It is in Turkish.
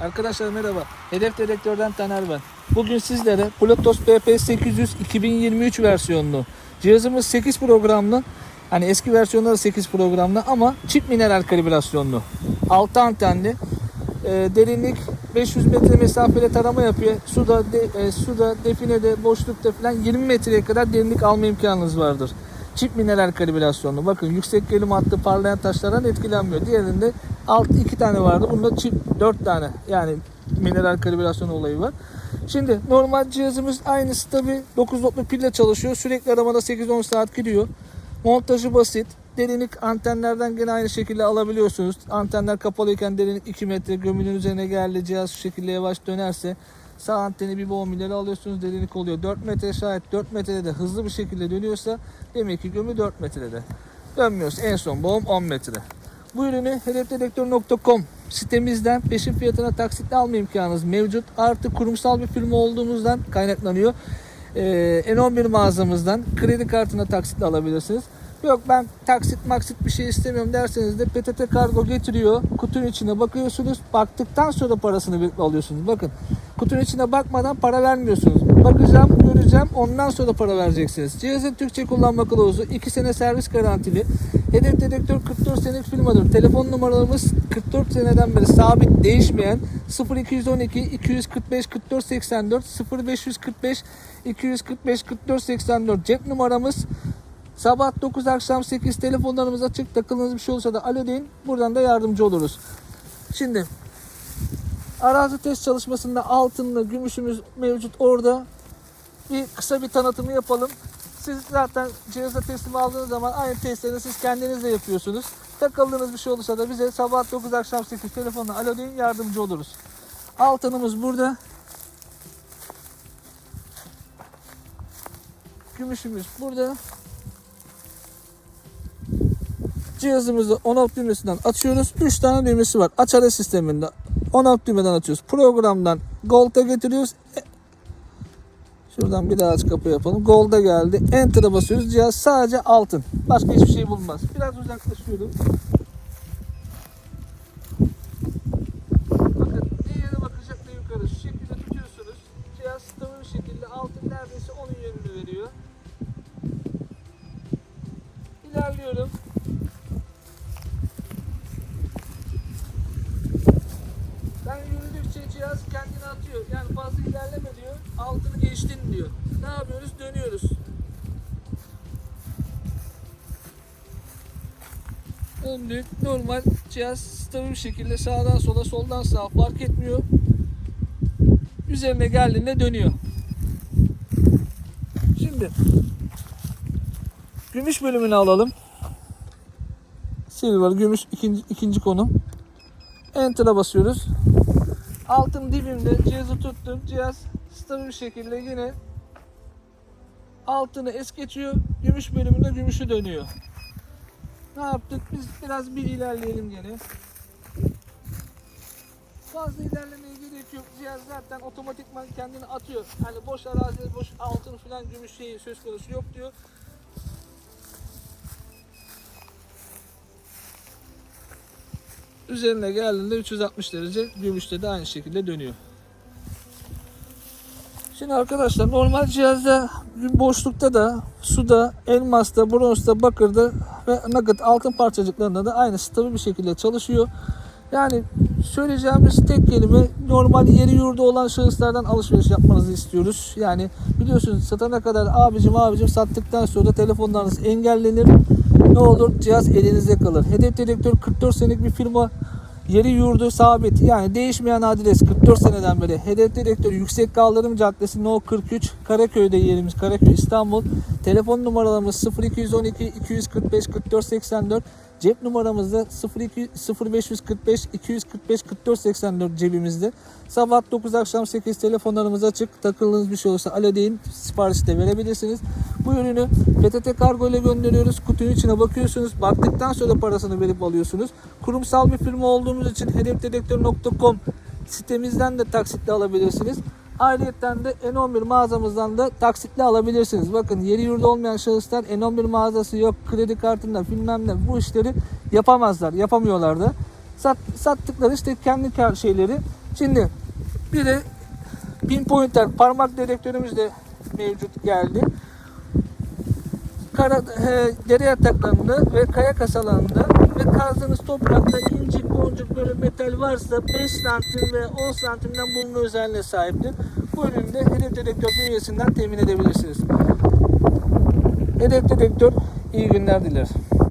Arkadaşlar merhaba. Hedef Dedektör'den Taner ben. Bugün sizlere Bluetooth BP800 2023 versiyonlu cihazımız 8 programlı. Hani eski versiyonları 8 programlı ama çift mineral kalibrasyonlu. 6 antenli. e, derinlik 500 metre mesafeli tarama yapıyor. Suda, de, e, suda, definede, boşlukta falan 20 metreye kadar derinlik alma imkanınız vardır. Çift mineral kalibrasyonlu. Bakın yüksek gerilim hattı parlayan taşlardan etkilenmiyor. Diğerinde alt iki tane vardı. Bunda çift dört tane. Yani mineral kalibrasyon olayı var. Şimdi normal cihazımız aynısı tabi 9 voltlu pille çalışıyor. Sürekli aramada 8-10 saat gidiyor. Montajı basit. Derinlik antenlerden gene aynı şekilde alabiliyorsunuz. Antenler kapalıyken derinlik 2 metre gömünün üzerine geldi. Cihaz şu şekilde yavaş dönerse sağ anteni bir boğum ileri alıyorsunuz derinlik oluyor. 4 metre şayet 4 metrede hızlı bir şekilde dönüyorsa demek ki gömü 4 metrede. Dönmüyorsa en son boğum 10 metre. Bu ürünü hedefdedektör.com sitemizden peşin fiyatına taksitle alma imkanınız mevcut. Artı kurumsal bir firma olduğumuzdan kaynaklanıyor. Ee, N11 mağazamızdan kredi kartına taksitle alabilirsiniz. Yok ben taksit maksit bir şey istemiyorum derseniz de PTT kargo getiriyor. Kutunun içine bakıyorsunuz. Baktıktan sonra parasını alıyorsunuz. Bakın kutunun içine bakmadan para vermiyorsunuz. Bakacağım, göreceğim ondan sonra para vereceksiniz. Cihazın Türkçe kullanma kılavuzu 2 sene servis garantili. Hedef dedektör 44 senelik firmadır. Telefon numaralarımız 44 seneden beri sabit değişmeyen 0212 245 44 84 0545 245 44 84 cep numaramız Sabah 9 akşam 8 telefonlarımız açık. Takıldığınız bir şey olursa da alo deyin. Buradan da yardımcı oluruz. Şimdi arazi test çalışmasında altınlı gümüşümüz mevcut orada. Bir kısa bir tanıtımı yapalım. Siz zaten cihaza teslim aldığınız zaman aynı testlerini siz kendiniz de yapıyorsunuz. Takıldığınız bir şey olursa da bize sabah 9 akşam 8 telefonla alo deyin yardımcı oluruz. Altınımız burada. Gümüşümüz burada. Cihazımızı on-off düğmesinden açıyoruz. 3 tane düğmesi var. Açar sisteminde on-off düğmeden açıyoruz. Programdan Gold'a getiriyoruz. E- Şuradan bir daha aç kapı yapalım. Gold'a geldi. Enter'a basıyoruz. Cihaz sadece altın. Başka hiçbir şey bulunmaz. Biraz uzaklaşıyorum. Bakın ne yere ne yukarı. Şu şekilde tutuyorsunuz. Cihaz stabil bir şekilde altın neredeyse onun yönünü veriyor. İlerliyorum. Ben yürüdükçe cihaz kendini atıyor. Yani fazla ilerleme diyor. Altını geçtin diyor. Ne yapıyoruz? Dönüyoruz. Döndük. Normal cihaz stabil bir şekilde sağdan sola soldan sağa fark etmiyor. Üzerine geldiğinde dönüyor. Şimdi gümüş bölümünü alalım. Silver gümüş ikinci, ikinci konu. Enter'a basıyoruz. Altın dibimde cihazı tuttum. Cihaz stabil şekilde yine altını es geçiyor. Gümüş bölümünde gümüşü dönüyor. Ne yaptık? Biz biraz bir ilerleyelim gene. Fazla ilerlemeye gerek yok. Cihaz zaten otomatikman kendini atıyor. Hani boş arazide boş altın falan gümüş şeyi söz konusu yok diyor. Üzerine geldiğinde 360 derece gümüşte de aynı şekilde dönüyor. Şimdi arkadaşlar normal cihazda boşlukta da suda, elmasta, bronzda, bakırda ve nugget altın parçacıklarında da aynı stabil bir şekilde çalışıyor. Yani söyleyeceğimiz tek kelime normal yeri yurdu olan şahıslardan alışveriş yapmanızı istiyoruz. Yani biliyorsunuz satana kadar abicim abicim sattıktan sonra telefonlarınız engellenir. Ne olur cihaz elinizde kalır. Hedef Dedektör 44 senelik bir firma Yeri yurdu sabit yani değişmeyen adres 44 seneden beri. Hedef Dedektör Yüksek Kaldırım Caddesi No 43 Karaköy'de yerimiz Karaköy İstanbul. Telefon numaralarımız 0212 245 44 84. Cep numaramız da 02 0545 245 44 84 cebimizde. Sabah 9 akşam 8 telefonlarımız açık. Takıldığınız bir şey olursa alo deyin sipariş de verebilirsiniz. Bu ürünü PTT kargo ile gönderiyoruz. Kutunun içine bakıyorsunuz. Baktıktan sonra parasını verip alıyorsunuz. Kurumsal bir firma olduğumuz için hedefdedektör.com sitemizden de taksitle alabilirsiniz. Ayrıca de N11 mağazamızdan da taksitle alabilirsiniz. Bakın yeri yurdu olmayan şahıslar N11 mağazası yok kredi kartında bilmem ne bu işleri yapamazlar. Yapamıyorlar da. Sat, sattıkları işte kendi şeyleri Şimdi bir de pinpointer parmak dedektörümüz de mevcut geldi. Kara, e, dere yataklarında ve kaya kasalarında ve kazdığınız toprakta incik boncuk böyle metal varsa 5 santim ve 10 santimden bulunma özelliğine sahiptir. Bu ürünü de hedef dedektör bünyesinden temin edebilirsiniz. Hedef dedektör iyi günler diler.